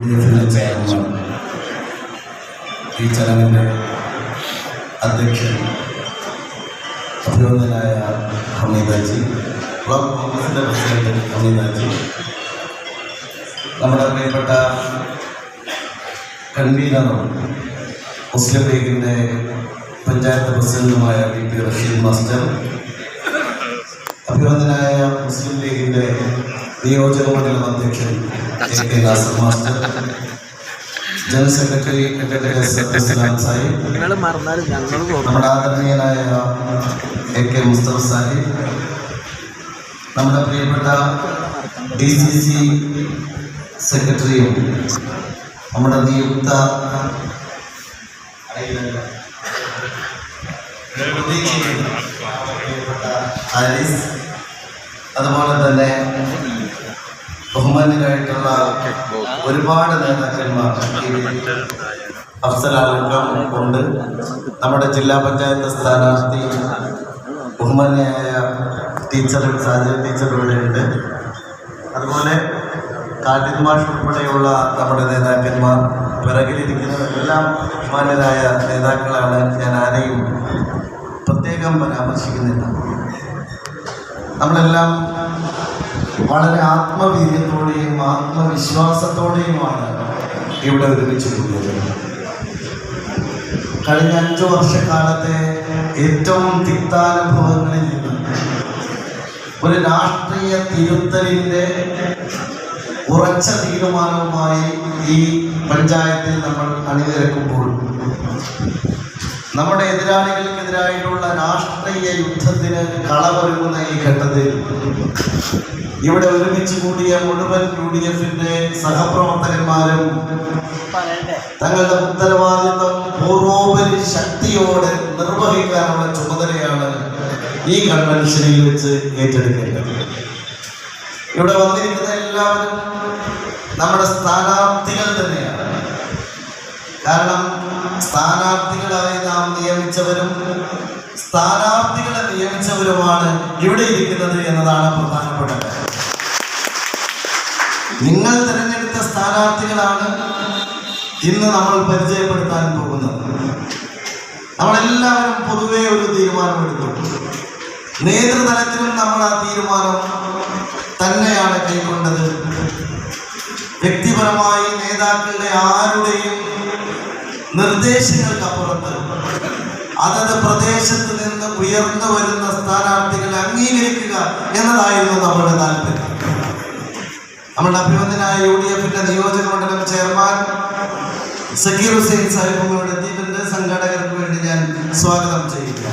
ഡിഎഫിലെ chairman ഈ ചടങ്ങിന്റെ അധ്യക്ഷൻ അഭിനന്ദനായ ഹമീദാജി ബ്ലോക്ക് കോൺഗ്രസിന്റെ പ്രസിഡന്റ് ഹമീദാജി നമ്മുടെ പ്രിയപ്പെട്ട കൺവീനറും മുസ്ലിം ലീഗിന്റെ പഞ്ചായത്ത് പ്രസിഡന്റുമായ വി പി റഷീദ് മാസ്റ്റർ അഭിനന്ദനായ മുസ്ലിം ലീഗിന്റെ നിയോജക മണ്ഡലം അധ്യക്ഷൻ A K Nasar master. General secretary Sahib നമ്മുടെ ആദരണീയനായ എ കെ മുസ്തഫ സാഹിബ് നമ്മുടെ പ്രിയപ്പെട്ട ഡി സി സി സെക്രട്ടറിയും നമ്മുടെ നിയുക്ത ഹാരിസ്. അതുപോലെ തന്നെ ബഹുമാന്യരായിട്ടുള്ള ഒരുപാട് നേതാക്കന്മാർ അഫ്സലാൾക്കം ഉണ്ട്. നമ്മുടെ ജില്ലാ പഞ്ചായത്ത് സ്ഥാനാർത്ഥി ബഹുമാന്യായ ടീച്ചർ സാജന ടീച്ചർ ഇവിടെ ഉണ്ട്. അതുപോലെ കാട്ടിന്മാഷ് ഉൾപ്പെടെയുള്ള നമ്മുടെ നേതാക്കന്മാർ പിറകിലിരിക്കുന്നവരെല്ലാം ബഹുമാനരായ നേതാക്കളാണ് ഞാൻ ആരെയും പ്രത്യേകം പരാമർശിക്കുന്നില്ല. നമ്മളെല്ലാം വളരെ ആത്മവീര്യത്തോടെയും ആത്മവിശ്വാസത്തോടെയുമാണ് ഇവിടെ ഒരുമിച്ച് കൂടിയത് കഴിഞ്ഞ അഞ്ചു വർഷക്കാലത്തെ ഏറ്റവും തിക്താനുഭവങ്ങളിൽ നിന്ന് ഒരു രാഷ്ട്രീയ തിരുത്തലിന്റെ ഉറച്ച തീരുമാനവുമായി ഈ പഞ്ചായത്തിൽ നമ്മൾ അണിനിരക്കുമ്പോൾ നമ്മുടെ എതിരാളികൾക്കെതിരായിട്ടുള്ള രാഷ്ട്രീയ യുദ്ധത്തിന് കളവൊരുങ്ങുന്ന ഈ ഘട്ടത്തിൽ ഇവിടെ ഒരുമിച്ച് കൂടിയ മുഴുവൻ യു ഡി എഫിന്റെ സഹപ്രവർത്തകന്മാരും തങ്ങളുടെ ഉത്തരവാദിത്വം പൂർവോപരി ശക്തിയോടെ നിർവഹിക്കാനുള്ള ചുമതലയാണ് ഈ കൺവെൻഷനിൽ വെച്ച് ഏറ്റെടുക്കേണ്ടത്. ഇവിടെ വന്നിരിക്കുന്ന എല്ലാവരും നമ്മുടെ സ്ഥാനാർത്ഥികൾ തന്നെയാണ്. കാരണം സ്ഥാനാർത്ഥികളായി നാം നിയമിച്ചവരും സ്ഥാനാർത്ഥികളെ നിയമിച്ചവരുമാണ് ഇവിടെ ഇരിക്കുന്നത് എന്നതാണ് പ്രധാനപ്പെട്ട നിങ്ങൾ തിരഞ്ഞെടുത്ത സ്ഥാനാർത്ഥികളാണ് ഇന്ന് നമ്മൾ പരിചയപ്പെടുത്താൻ പോകുന്നത്. നമ്മളെല്ലാവരും പൊതുവേ ഒരു തീരുമാനമെടുത്തു. നേതൃതലത്തിലും നമ്മൾ ആ തീരുമാനം തന്നെയാണ് കൈക്കൊണ്ടത്. വ്യക്തിപരമായി നേതാക്കളുടെ ആരുടെയും നിർദ്ദേശങ്ങൾക്കപ്പുറത്ത് അതത് പ്രദേശത്ത് നിന്ന് ഉയർന്നു വരുന്ന സ്ഥാനാർത്ഥികളെ അംഗീകരിക്കുക എന്നതായിരുന്നു നമ്മുടെ താല്പര്യം. നമ്മുടെ അഭിമന്യനായ യു ഡി എഫിന്റെ നിയോജക മണ്ഡലം ചെയർമാൻ സക്കീർ ഹുസൈൻ സാഹിബ് ഇവിടെ എത്തിയിട്ടുണ്ട്. സംഘാടകർക്ക് വേണ്ടി ഞാൻ സ്വാഗതം ചെയ്യുക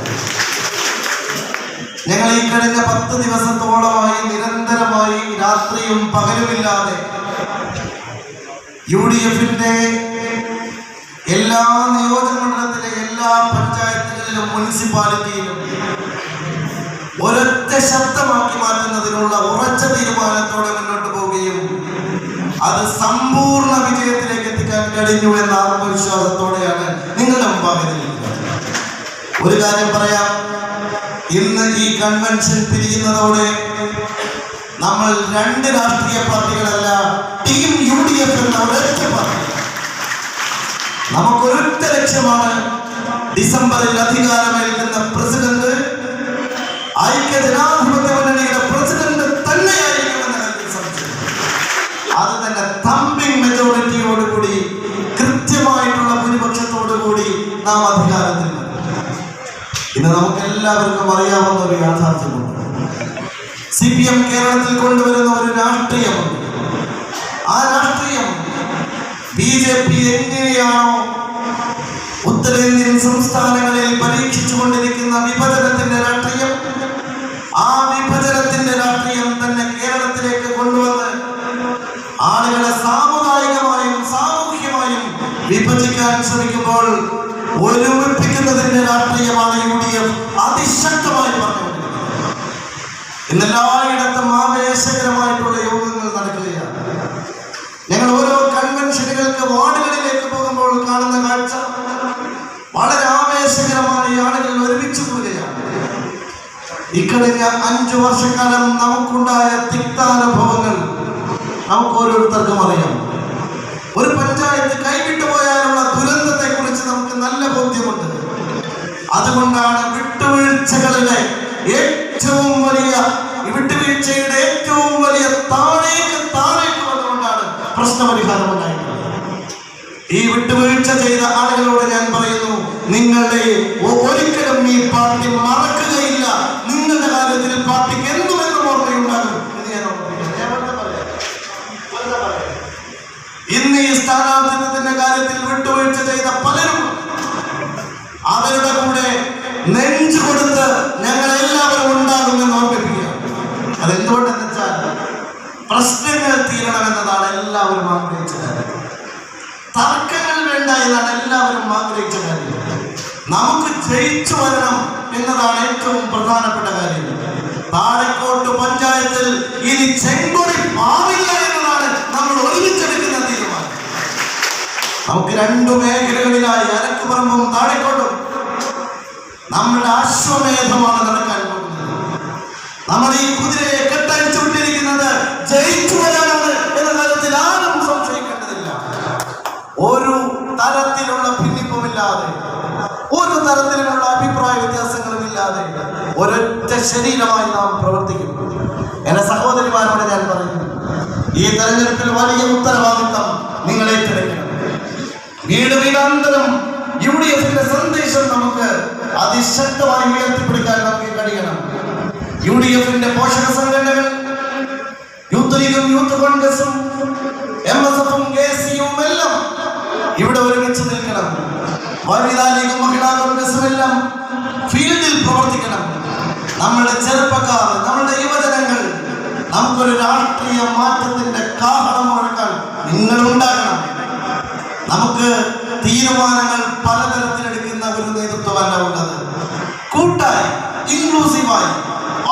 ഞങ്ങൾ ഈ കഴിഞ്ഞ പത്ത് ദിവസത്തോളമായി നിരന്തരമായി രാത്രിയും പകലുമില്ലാതെ യു ഡി എഫിന്റെ എല്ലാ നിയോജകമണ്ഡലത്തിലെ എല്ലാ പഞ്ചായത്തുകളിലും മുനിസിപ്പാലിറ്റിയിലും ഒരൊറ്റ ശബ്ദമാക്കി മാറ്റുന്നതിനുള്ള ഉറച്ച തീരുമാനത്തോടെ മുന്നോട്ട് പോവുകയും അത് സമ്പൂർണ വിജയത്തിലേക്ക് എത്തിക്കാൻ കഴിഞ്ഞു എന്ന ആത്മവിശ്വാസത്തോടെയാണ് നിങ്ങളുടെ മുമ്പാകെ ഒരു കാര്യം പറയാം. ഇന്ന് ഈ കൺവെൻഷൻ പിരിയുന്നതോടെ നമ്മൾ രണ്ട് രാഷ്ട്രീയ പാർട്ടികളല്ല ടീം യു ഡി എഫ് എന്ന ഒരൊറ്റ പാർട്ടി നമുക്കൊരൊറ്റ ലക്ഷ്യമാണ് ഡിസംബറിൽ അധികാരമേൽക്കുന്ന പ്രസിഡന്റ്. ഐക്യ ജനാധിപത്യ മുന്നണിയുടെ പ്രസിഡന്റ് തന്നെയായിരിക്കുമെന്ന് കാര്യത്തിൽ സംശയം അത് തന്നെ തമ്പിങ് മെജോറിറ്റിയോടുകൂടി കൃത്യമായിട്ടുള്ള ഭൂരിപക്ഷത്തോടുകൂടി നാം അധികാരത്തിൽ ഇന്ന് നമുക്ക് എല്ലാവർക്കും അറിയാവുന്ന ഒരു യാഥാർത്ഥ്യമുണ്ട്. സി പി എം കേരളത്തിൽ കൊണ്ടുവരുന്ന ഒരു രാഷ്ട്രീയമുണ്ട്. ആ രാഷ്ട്രീയം ബി ജെ പി എങ്ങനെയാണോ ഉത്തരേന്ത്യൻ സംസ്ഥാനങ്ങളിൽ പരീക്ഷിച്ചുകൊണ്ടിരിക്കുന്ന വിഭജനത്തിന്റെ രാഷ്ട്രീയം ആ വിഭജനത്തിന്റെ രാഷ്ട്രീയം തന്നെ കേരളത്തിലേക്ക് കൊണ്ടുവന്ന് ആളുകളെ സാമുദായികമായും സാമൂഹ്യമായും വിഭജിക്കാൻ ശ്രമിക്കുമ്പോൾ ഒരുമിപ്പിക്കുന്നതിന്റെ രാഷ്ട്രീയമാണ് യു ഡി എഫ് അതിശക്തമായി പറഞ്ഞുകൊണ്ടിരിക്കുന്നത്. ഇന്ന് എല്ലായിടത്തും വാർഡുകളിലേക്ക് പോകുമ്പോൾ കാണുന്ന കാഴ്ച വളരെ ആവേശകരമായി ആളുകൾ ഒരുമിച്ച് പോവുകയാണ് ഇക്കഴിഞ്ഞ അഞ്ചു വർഷക്കാലം നമുക്കുണ്ടായ തിക്താനുഭവങ്ങൾ നമുക്ക് ഓരോരുത്തർക്കും അറിയാം. ഒരു പഞ്ചായത്ത് കൈവിട്ടു പോയാലുള്ള ദുരന്തത്തെ കുറിച്ച് നമുക്ക് നല്ല ബോധ്യമുണ്ട്. അതുകൊണ്ടാണ് വിട്ടുവീഴ്ചകളിലെ ഏറ്റവും വലിയ ഈ വിട്ടുവീഴ്ചയുടെ ഏറ്റവും വലിയ താഴേക്ക് താഴേക്ക് വന്നുകൊണ്ടാണ് പ്രശ്നപരിഹാരം ഉണ്ടായിട്ടുള്ളത് ഈ വിട്ടുവീഴ്ച ചെയ്ത ആളുകളോട് ഞാൻ പറയുന്നു നിങ്ങളുടെ ഒ- ഒരിക്കലും ഈ പാർട്ടി മറക്കുകയില്ല നിങ്ങളുടെ കാര്യത്തിൽ പാർട്ടിക്ക് എന്നും എന്നും ഓർമ്മയുണ്ടാകും എന്ന് ഞാൻ ഓർമ്മിപ്പിക്കുന്നു. ഞാൻ വെറുതെ പറയാം. വെറുതെ പറയാം. ഇന്ന് ഈ സ്ഥാനാർത്ഥിത്വത്തിന്റെ കാര്യത്തിൽ വിട്ടുവീഴ്ച ചെയ്ത പലരും അവരുടെ കൂടെ നെഞ്ചു കൊടുത്ത് ഞങ്ങൾ എല്ലാവരും ഉണ്ടാകുമെന്ന് ഓർമ്മിപ്പിക്കുക. അതെന്തുകൊണ്ടെന്ന് വെച്ചാൽ പ്രശ്നങ്ങൾ തീരണമെന്നതാണ് എല്ലാവരും ആഗ്രഹിച്ച കാര്യം. തർക്കങ്ങൾ വേണ്ട എന്നാണ് എല്ലാവരും ആഗ്രഹിച്ച കാര്യം. നമുക്ക് ജയിച്ചു വരണം എന്നതാണ് ഏറ്റവും പ്രധാനപ്പെട്ട കാര്യം. താഴെക്കോട്ട് പഞ്ചായത്തിൽ ഇനി ചെങ്കൊടി മാറില്ല എന്നതാണ് നമ്മൾ ഒരുമിച്ചെടുക്കുന്ന തീരുമാനം. നമുക്ക് രണ്ടു മേഖലകളിലായി അരക്കുപറമ്പും താഴെക്കോട്ടും നമ്മുടെ അശ്വമേധമാണ് നടക്കാൻ പോകുന്നത്. നമ്മൾ ഈ കുതിരയെ കെട്ടഴിച്ചു വിട്ടിരിക്കുന്നത് ജയിച്ചു വരാനാണ് എന്ന തരത്തിൽ ആരും സംശയിക്കേണ്ടതില്ല. ഒരു തരത്തിലുള്ള ഭിന്നിപ്പുമില്ലാതെ ഒരു തരത്തിലുള്ള അഭിപ്രായ വ്യത്യാസങ്ങളും ഇല്ലാതെ ഒരൊറ്റ ശരീരമായി നാം പ്രവർത്തിക്കും എന്റെ സഹോദരിമാരോട് ഞാൻ പറയുന്നു ഈ തെരഞ്ഞെടുപ്പിൽ വലിയ ഉത്തരവാദിത്തം നിങ്ങൾ ഏറ്റെടുക്കണം. വീട് വീടാന്തരം യു ഡി എഫിന്റെ സന്ദേശം നമുക്ക് അതിശക്തമായി ഉയർത്തിപ്പിടിക്കാൻ നമുക്ക് കഴിയണം. യു ഡി എഫിന്റെ പോഷക സംഘടനകൾ യൂത്ത് ലീഗും യൂത്ത് കോൺഗ്രസും എം എസ് എഫും കെ എസ് യുവും എല്ലാം ഇവിടെ ഒരുമിച്ച് നിൽക്കണം. വനിതാ ലീഗും മഹിളാ കോൺഗ്രസും എല്ലാം ഫീൽഡിൽ പ്രവർത്തിക്കണം. നമ്മുടെ ചെറുപ്പക്കാർ നമ്മുടെ യുവജനങ്ങൾ നമുക്കൊരു രാഷ്ട്രീയ മാറ്റത്തിന്റെ കാഹളം മുഴക്കാൻ നിങ്ങൾ ഉണ്ടാകണം നമുക്ക് തീരുമാനങ്ങൾ പലതരത്തിലെടുക്കുന്ന ഉള്ളത് കൂട്ടായി ഇൻക്ലൂസീവായി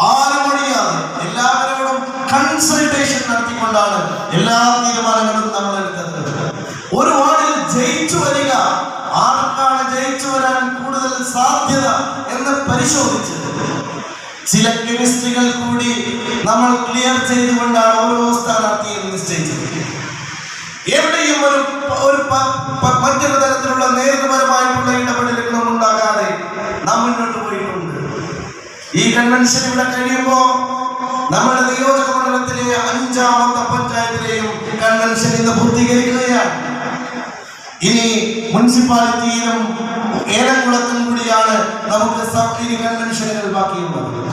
ആരും ഒഴിയാതെ എല്ലാവരോടും കൺസൾട്ടേഷൻ നടത്തിക്കൊണ്ടാണ് എല്ലാ തീരുമാനങ്ങളും നമ്മൾ എടുത്തത് ഒരു വാർഡിൽ ജയിച്ചു വരിക ആർക്കാണ് ജയിച്ചു വരാൻ കൂടുതൽ സാധ്യത എന്ന് പരിശോധിച്ച്. ചില കെമിസ്ട്രികൾ കൂടി നമ്മൾ ക്ലിയർ ചെയ്തുകൊണ്ടാണ് ഓരോ സ്ഥാനാർത്ഥിയും നിശ്ചയിച്ചത്. എവിടെയും ഒരു ഒരു മറ്റൊരു കൺവെൻഷൻ ഇവിടെ കഴിയുമ്പോ നമ്മുടെ നിയോജക മണ്ഡലത്തിലെ അഞ്ചാമത്തെ പഞ്ചായത്തിലെയും കൺവെൻഷൻ ഇന്ന് പൂർത്തീകരിക്കുകയാണ്. ഇനി മുനിസിപ്പാലിറ്റിയിലും ഏലംകുളത്തും കൂടിയാണ് നമുക്ക് സബ് ഇനി കൺവെൻഷനുകൾ ബാക്കിയുള്ളത്.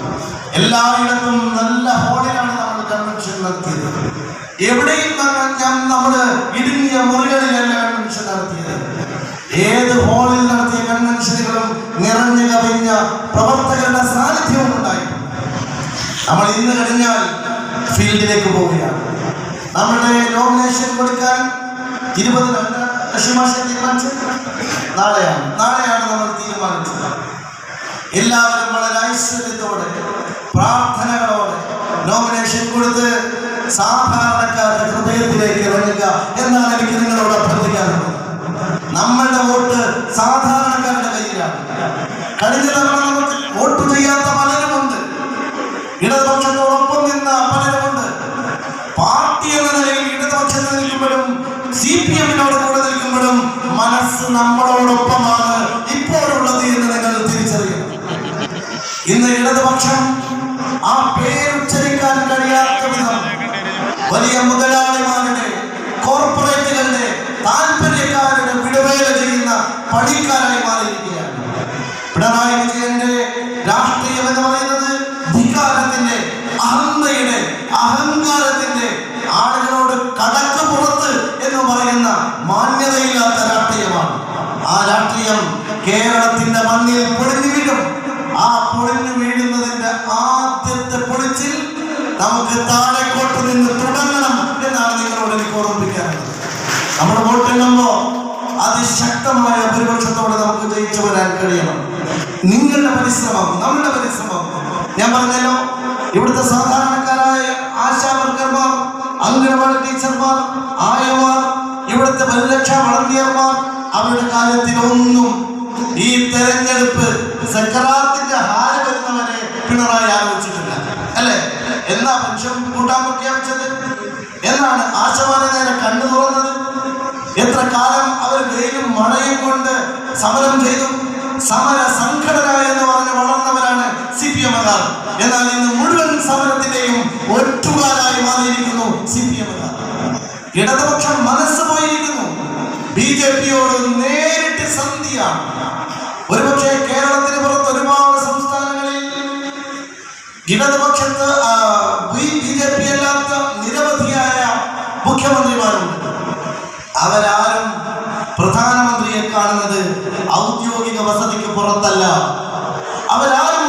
എല്ലായിടത്തും നല്ല ഹോളിലാണ് നമ്മൾ കൺവെൻഷൻ നടത്തിയത്. എവിടെയും നമ്മൾ- ഇടുങ്ങിയ മുറികളിലല്ല കൺവെൻഷൻ നടത്തിയത്. ഏത് ഹോളിൽ നടത്തിയ കൺവെൻഷനുകളും നിറഞ്ഞു കവിഞ്ഞ പ്രവർത്തകരുടെ സാന്നിധ്യവും ഉണ്ടായിട്ടുണ്ട് നമ്മൾ ഇന്ന് കഴിഞ്ഞാൽ ഫീൽഡിലേക്ക് പോവുകയാണ്. നമ്മുടെ നോമിനേഷൻ കൊടുക്കാൻ ഇരുപത് ലക്ഷ്യമാശ തീരുമാനിച്ചത് നാളെയാണ്. നാളെയാണ് നമ്മൾ തീരുമാനിച്ചത്. എല്ലാവരും വളരെ ഐശ്വര്യത്തോടെ പ്രാർത്ഥനകളോടെ നോമിനേഷൻ കൊടുത്ത് സാധാരണക്കാരുടെ ഹൃദയത്തിലേക്ക് ഇറങ്ങുക എന്നാണ് എനിക്ക് നിങ്ങളോട് അഭ്യർത്ഥിക്കാനുള്ളത്. നമ്മളുടെ വോട്ട് സാധാരണക്കാരുടെ കയ്യിലാണ്. കഴിഞ്ഞ തവണ വോട്ട് ചെയ്യാത്ത പലരുമുണ്ട് ഇടതുപക്ഷത്തോടൊപ്പം നിന്ന പലരുമുണ്ട് പാർട്ടി എന്ന നിലയിൽ ഇടതുപക്ഷത്ത് നിൽക്കുമ്പോഴും സി പി എമ്മിനോട് കൂടെ നിൽക്കുമ്പോഴും മനസ്സ് നമ്മളോടൊപ്പമാണ് ഇപ്പോഴുള്ളത് എന്ന് നിങ്ങൾ തിരിച്ചറിയണം. ഇന്ന് ഇടതുപക്ഷം ആ പേരുച്ചരിക്കാൻ കഴിയാത്ത വിധം വലിയ മുതലാളിമാരുടെ പണിക്കാരായി മാറിയിരിക്കുകയാണ്. പിണറായി വിജയന്റെ രാഷ്ട്രീയം എന്ന് പറയുന്നത് ധിക്കാരത്തിന്റെ അഹന്തയുടെ അഹങ്കാരത്തിന്റെ ആളുകളോട് കടക്ക് പുറത്ത് എന്ന് പറയുന്ന മാന്യതയില്ലാത്ത രാഷ്ട്രീയമാണ്. ആ രാഷ്ട്രീയം കേരളത്തിന്റെ മണ്ണിൽ പൊളിഞ്ഞു വീഴും. ആ പൊളിഞ്ഞു വീഴുന്നതിന്റെ ആദ്യത്തെ പൊളിച്ചിൽ നമുക്ക് താഴെക്കോട്ട് നിന്ന് തുടങ്ങണം എന്നാണ് നിങ്ങളോട് എനിക്ക് ഓർമ്മിപ്പിക്കാറുള്ളത് നമ്മൾ വോട്ടെണ്ണുമ്പോ അതിശക്തമായ ഭൂരിപക്ഷത്തോടെ നമുക്ക് ജയിച്ചു വരാൻ കഴിയണം. നിങ്ങളുടെ പരിശ്രമം നമ്മുടെ പരിശ്രമം. ഞാൻ പറഞ്ഞല്ലോ ഇവിടുത്തെ സാധാരണക്കാരായ ആശാവർക്കർമാർ അംഗനവാടി ടീച്ചർമാർ ആയമാർ ഇവിടുത്തെ പരിരക്ഷാ വളണ്ടിയർമാർ അവരുടെ കാര്യത്തിലൊന്നും ഈ തെരഞ്ഞെടുപ്പ് സക്കറാത്തിന്റെ ഹാര വരുന്നവരെ പിണറായി ആലോചിച്ചിട്ടില്ല. അല്ലേ? എന്നാ പെൻഷൻ കൂട്ടാൻ പ്രഖ്യാപിച്ചത് എന്നാണ് ആശമാരെ നേരെ കണ്ണു തുറന്നത്? എത്ര കാലം അവർ വെയിലും മഴയും കൊണ്ട് സമരം ചെയ്തു? സമര സംഘടന എന്ന് പറഞ്ഞ് വളർന്നവരാണ് സി പി എമ്മുകാർ എന്നാൽ ഇന്ന് മുഴുവൻ സമരത്തിന്റെയും ഒറ്റുകാരായി മാറിയിരിക്കുന്നു സി പി എമ്മുകാർ ഇടതുപക്ഷം മനസ്സ് പോയിരിക്കുന്നു. ബി ജെ പിയോട് നേരിട്ട് സന്ധിയാണ്. ഒരുപക്ഷെ അവരാരും പ്രധാനമന്ത്രിയെ കാണുന്നത് ഔദ്യോഗിക വസതിക്ക് പുറത്തല്ല. അവരാരും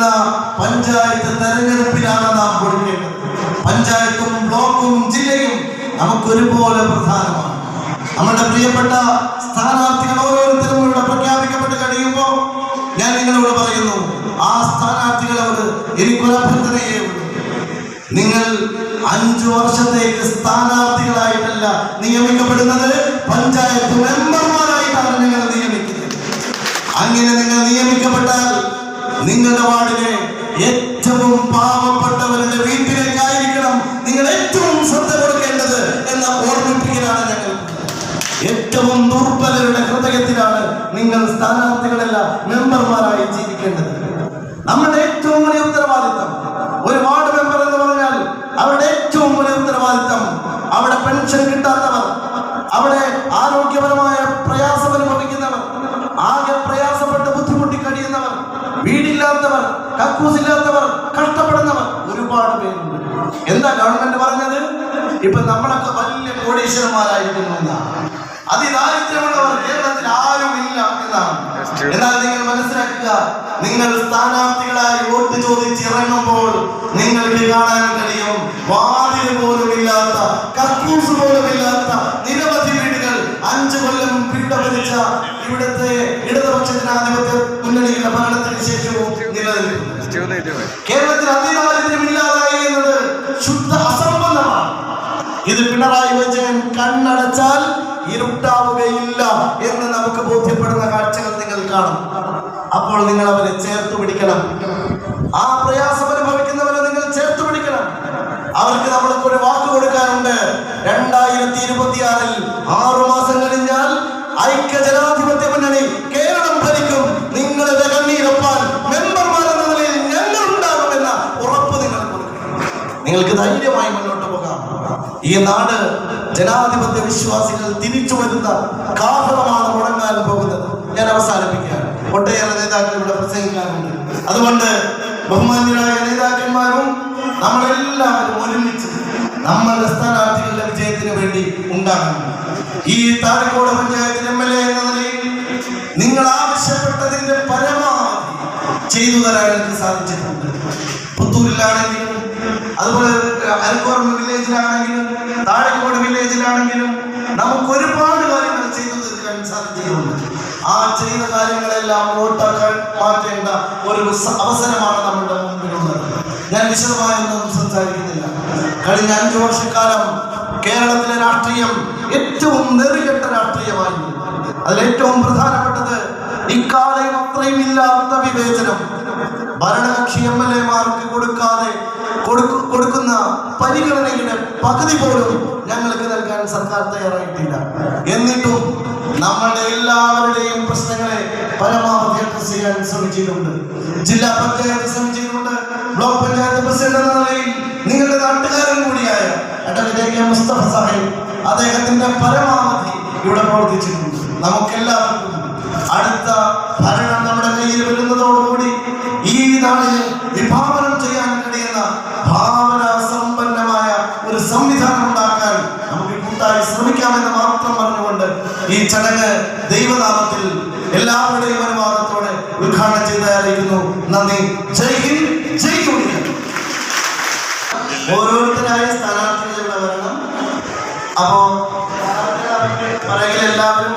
വരുന്ന പഞ്ചായത്ത് തെരഞ്ഞെടുപ്പിലാണ് നാം കൊടുക്കേണ്ടത്. പഞ്ചായത്തും ബ്ലോക്കും ജില്ലയും നമുക്ക് ഒരുപോലെ പ്രധാനമാണ്. നമ്മുടെ പ്രിയപ്പെട്ട സ്ഥാനാർത്ഥികൾ ഓരോരുത്തരും ഇവിടെ പ്രഖ്യാപിക്കപ്പെട്ട് കഴിയുമ്പോൾ ഞാൻ നിങ്ങളോട് പറയുന്നു ആ സ്ഥാനാർത്ഥികളോട് എനിക്കൊരു അഭ്യർത്ഥനയേ നിങ്ങൾ അഞ്ചു വർഷത്തേക്ക് സ്ഥാനാർത്ഥികളായിട്ടല്ല നിയമിക്കപ്പെടുന്നത് പഞ്ചായത്ത് മെമ്പർമാരായിട്ടാണ് നിങ്ങൾ നിയമിക്കുന്നത്. അങ്ങനെ നിങ്ങൾ നിയമിക്കപ്പെട്ടാൽ നിങ്ങളുടെ വാർഡിലെ ഏറ്റവും പാവപ്പെട്ടവരുടെ വീട്ടിലേക്കായിരിക്കണം നിങ്ങൾ ഏറ്റവും ശ്രദ്ധ കൊടുക്കേണ്ടത് എന്ന ഓർമ്മിപ്പിക്കലാണ് ഞങ്ങൾ. ഏറ്റവും ദുർബലരുടെ ഹൃദയത്തിലാണ് നിങ്ങൾ സ്ഥാനാർത്ഥികളല്ല മെമ്പർമാരായി ജീവിക്കേണ്ടത്. നമ്മുടെ ഏറ്റവും വലിയ ഉത്തരവാദിത്തം ഒരു വാർഡ് മെമ്പർ എന്ന് പറഞ്ഞാൽ അവരുടെ ഏറ്റവും വലിയ ഉത്തരവാദിത്തം അവിടെ പെൻഷൻ കിട്ടാത്തവർ അവിടെ ആരോഗ്യപരമായ പ്രയാസം കക്കൂസില്ലാത്തവർ കഷ്ടപ്പെടുന്നവർ ഒരുപാട് പേരുണ്ട്. എന്താ ഗവൺമെന്റ് പറഞ്ഞത്? ഇപ്പൊ നമ്മളൊക്കെ വലിയ കോടീശ്വരന്മാരായിരിക്കുന്നു എന്നാണ്. അതിദാരിദ്ര്യമുള്ളവർ കേരളത്തിൽ ഇല്ല എന്നാണ്. എന്നാൽ നിങ്ങൾ മനസ്സിലാക്കുക നിങ്ങൾ സ്ഥാനാർത്ഥികളായി വോട്ട് ചോദിച്ചിറങ്ങുമ്പോൾ നിങ്ങൾക്ക് കാണാൻ കഴിയും വാതിൽ പോലും ഇല്ലാത്ത കക്കൂസ് പോലും ഇല്ലാത്ത നിരവധി വീടുകൾ അഞ്ചു കൊല്ലം പീഡ ഭരിച്ച ഇവിടുത്തെ ഇടതുപക്ഷ ജനാധിപത്യ മുന്നണിയുടെ ഭരണത്തിന് ശേഷവും നിലനിൽക്കുന്നു കേരളത്തിൽ അതിദാരിദ്ര്യമില്ലാതായി എന്നത് ശുദ്ധ അസംബന്ധമാണ്. ഇത് പിണറായി വിജയൻ കണ്ണടച്ചാൽ ഇരുട്ടാവുകയില്ല എന്ന് നമുക്ക് ബോധ്യപ്പെടുന്ന കാഴ്ചകൾ നിങ്ങൾ കാണും. അപ്പോൾ നിങ്ങൾ അവരെ ചേർത്ത് പിടിക്കണം. ആ പ്രയാസം അനുഭവിക്കുന്നവരെ നിങ്ങൾ ചേർത്ത് പിടിക്കണം. അവർക്ക് നമ്മൾക്ക് ഒരു വാക്ക് കൊടുക്കാനുണ്ട്. രണ്ടായിരത്തി ഇരുപത്തിയാറിൽ ആറു മാസം കഴിഞ്ഞാൽ ഐക്യ ജനാധിപത്യ മുന്നണി ഈ നാട് ജനാധിപത്യ വിശ്വാസികൾ തിരിച്ചു വരുന്ന കാഹളമാണ് മുടങ്ങാൻ പോകുന്നത്. ഞാൻ അവസാനിപ്പിക്കുകയാണ്. ഒട്ടേറെ നേതാക്കൾ ഇവിടെ പ്രസംഗിക്കാറുണ്ട്. അതുകൊണ്ട് ബഹുമാന്യരായ നേതാക്കന്മാരും നമ്മളെല്ലാവരും ഒരുമിച്ച് നമ്മളുടെ സ്ഥാനാർത്ഥികളുടെ വിജയത്തിന് വേണ്ടി ഉണ്ടാകണം. ഈ താഴെക്കോട് പഞ്ചായത്തിന് എം എൽ എ എന്ന നിലയിൽ നിങ്ങൾ ആവശ്യപ്പെട്ടതിന്റെ പരമാവധി ചെയ്തു തരാൻ എനിക്ക് സാധിച്ചിട്ടുണ്ട്. പുത്തൂരിലാണെങ്കിലും അതുപോലെ അരക്കോറം വില്ലേജിലാണെങ്കിലും താഴെക്കോട് വില്ലേജിലാണെങ്കിലും നമുക്ക് ഒരുപാട് കാര്യങ്ങൾ ചെയ്തു തീർക്കാൻ സാധിച്ചിട്ടുണ്ട് ആ ചെയ്ത കാര്യങ്ങളെല്ലാം വോട്ടാക്കാൻ മാറ്റേണ്ട ഒരു അവസരമാണ് നമ്മുടെ മുമ്പിലുള്ളത്. ഞാൻ വിശദമായൊന്നും സംസാരിക്കുന്നില്ല. കഴിഞ്ഞ അഞ്ചു വർഷക്കാലം കേരളത്തിലെ രാഷ്ട്രീയം ഏറ്റവും നെറികെട്ട രാഷ്ട്രീയമായിരുന്നു. അതിലേറ്റവും പ്രധാനപ്പെട്ടത് ഇക്കാലം അത്രയും ഇല്ലാത്ത വിവേചനം. ഭരണകക്ഷി എം എൽ എമാർക്ക് കൊടുക്കാതെ കൊടുക്കു- കൊടുക്കുന്ന പരിഗണനയുടെ പകുതി പോലും ഞങ്ങൾക്ക് നൽകാൻ സർക്കാർ തയ്യാറായിട്ടില്ല. എന്നിട്ടും നമ്മളുടെ എല്ലാവരുടെയും പ്രശ്നങ്ങളെ പരമാവധി അഡ്രസ് ചെയ്യാൻ ശ്രമിച്ചിട്ടുണ്ട്. ജില്ലാ പഞ്ചായത്ത് ശ്രമിച്ചിട്ടുണ്ട്. ബ്ലോക്ക് പഞ്ചായത്ത് പ്രസിഡന്റ് എന്ന നിലയിൽ നിങ്ങളുടെ നാട്ടുകാരൻ കൂടിയായ അഡ്വക്കേറ്റ് കെ. മുസ്തഫ സാഹിബ് അദ്ദേഹത്തിന്റെ പരമാവധി ഇവിടെ പ്രവർത്തിച്ചിട്ടുണ്ട്. നമുക്കെല്ലാവർക്കും അടുത്ത ഭരണം നമ്മുടെ കയ്യിൽ വരുന്നതോടുകൂടി ഈ നാളിൽ വിഭാവനം ചടങ്ങ് ദൈവനാമത്തിൽ എല്ലാവരുടെയും അനുവാദത്തോടെ ഉദ്ഘാടനം ചെയ്തായിരിക്കുന്നു നന്ദി. ജയ് ഹിന്ദ് ജയ് യൂണിയൻ ഓരോരുത്തരായ സ്ഥാനാർത്ഥികൾ ഇവിടെ വരണം. അപ്പോ പറയൽ എല്ലാവരും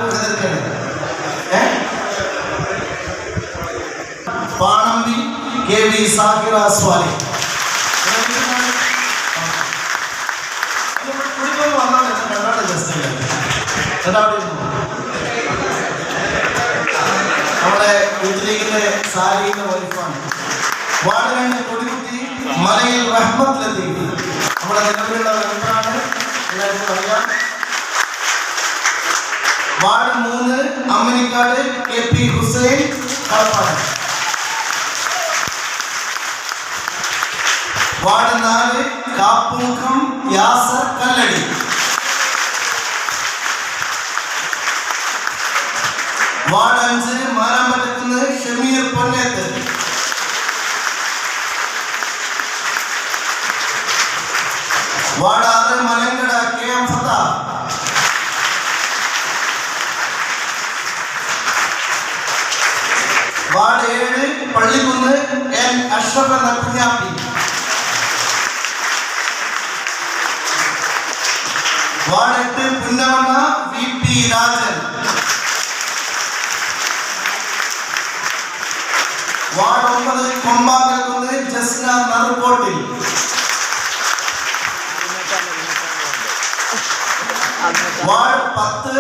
പാണമ്പി കെ വി സാഹിറ സ്വാലി. നമ്മുടെ യൂത്ത് ലീഗിന്റെ സാരിയുടെ വൈഫാണ്. വാർഡ് രണ്ട് കൊടികുത്തി മലയിൽ റഹ്മത്ത് ലത്തീഫ് നമ്മുടെ നിലവിലുള്ള മെമ്പറാണ് എല്ലാവർക്കും അറിയാം. വാർഡ് മൂന്ന് Ammanikkad K P Hussain Kalappad ward നാല് കാപ്പുമുഖം യാസർ കല്ലടി. വാർഡ് അഞ്ച് മാരാമ്പറ്റക്കുന്ന് ഷമീർ പൊന്നേത്ത്. വാർഡ് ആറ് Malangada K M Fatha ward ഏഴ് പള്ളിക്കുന്ന് എൻ അഷ്റഫ് എന്ന കുഞ്ഞാപ്പി. വാർഡ് എട്ട് Punnamanna V P Rajan. Ward ഒമ്പത് കൊമ്പാകൽക്കുന്ന് ജസ്ന നറുകോട്ടിൽ വാർഡ് പത്ത്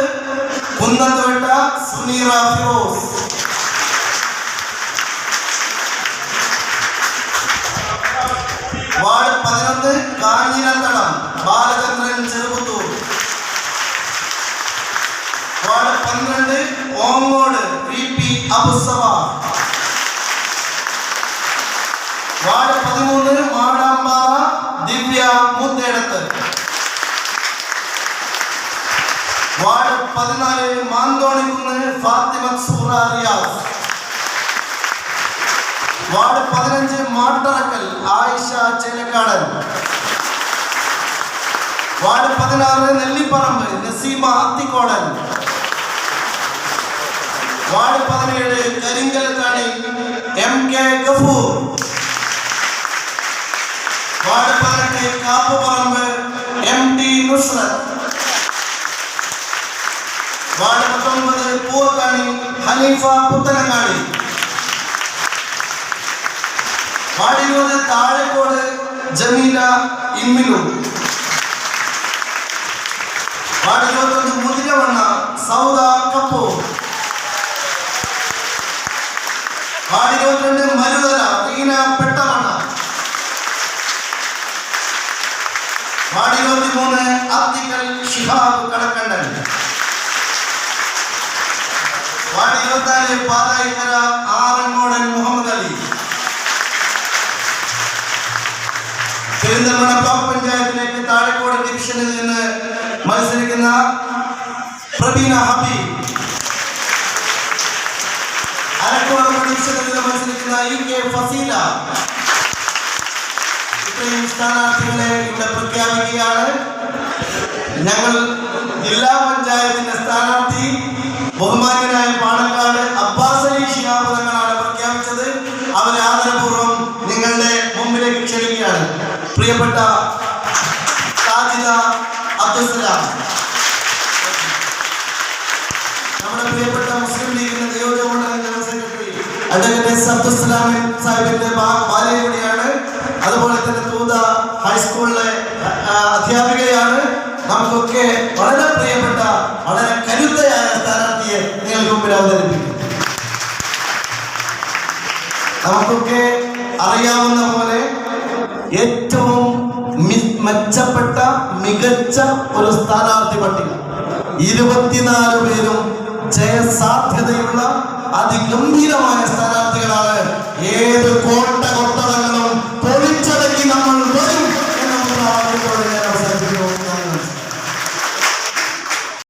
കുന്നത്തുവെട്ട സുനീറ ഫിറോസ് വാർഡ് പതിനൊന്ന് കാഞ്ഞിരത്തടം ബാലചന്ദ്രൻ ചെറുപുത്തൂർ. വാർഡ് പന്ത്രണ്ട് Ongode P P Abusava Muthedath ward പതിനാല് മാന്തോണിക്കുന്ന് ഫാത്തിമ സൂറ റിയാസ്. വാർഡ് പതിനഞ്ച് മാട്ടറക്കൽ ആയിഷ ചേലക്കാടൻ. വാർഡ് പതിനാറ് നെല്ലിപ്പറമ്പ് നസീമ അത്തിക്കോടൻ. വാർഡ് പതിനേഴ് Karinkallathani M K Gafoor. Ward പതിനെട്ട് Kappuparamb M T Nusrath. Ward പത്തൊൻപത് പൂവക്കാണി ഹനീഫ പുത്തനങ്ങാടി. വാർഡ് ഇരുപത് താഴെക്കോട് ജമീല ഇമ്മിലു വാർഡ് ഇരുപത്തൊന്ന് മുതിരവണ്ണ സൗദ കപ്പൂർ. വാർഡ് ഇരുപത്തിരണ്ട് ഷിഹാബ് കടക്കണ്ടൻ വാർഡ് ഇരുപത്തിനാല് മുഹമ്മദ് അലി. പെരിന്തൽമണ്ണ ബ്ലോക്ക് പഞ്ചായത്തിലേക്ക് താഴെക്കോട് ഡിവിഷനിൽ നിന്ന് മത്സരിക്കുന്ന പ്രബീന ഹബീബ്. അരക്കോട് ഡിവിഷനിൽ നിന്ന് മത്സരിക്കുന്ന കെ ഫസീല. ഇത്രയും സ്ഥാനാർത്ഥികളെ ഇവിടെ പ്രഖ്യാപിക്കുകയാണ്. ഞങ്ങൾ ജില്ലാ പഞ്ചായത്തിന്റെ സ്ഥാനാർത്ഥി ബഹുമാന്യനായ പാണക്കാട് അബ്ബാസ് അലി പ്രഖ്യാപിച്ചത്. അവരെ ആദരപൂർവം നിങ്ങളുടെ മുമ്പിലേക്ക് ക്ഷണിക്കുകയാണ്. പ്രിയപ്പെട്ട സാജിദ അബ്ദുസലാം നമ്മുടെ പ്രിയപ്പെട്ട മുസ്ലിം ലീഗിന്റെ നിയോജക മണ്ഡലം ജനറൽ സെക്രട്ടറി അദ്ദേഹത്തെ എസ് സാഹിബിന്റെ ബാ- കൂടിയാണ് അതുപോലെ തന്നെ തൂത ഹൈസ്കൂളിലെ അധ്യാപികയാണ് നമുക്കൊക്കെ വളരെ പ്രിയപ്പെട്ട വളരെ കരുത്തയായ സ്ഥാനാർത്ഥിയെ നിങ്ങൾക്ക് മുമ്പിൽ അവതരിപ്പിക്കും. നമുക്കൊക്കെ അറിയാവുന്ന പോലെ ഏറ്റവും മെച്ചപ്പെട്ട മികച്ച ഒരു സ്ഥാനാർത്ഥി പട്ടിക. ഇരുപത്തിനാല് പേരും ജയസാധ്യതയുള്ള അതിഗംഭീരമായ സ്ഥാനാർത്ഥികളാണ് ഏത് കൊണ്ട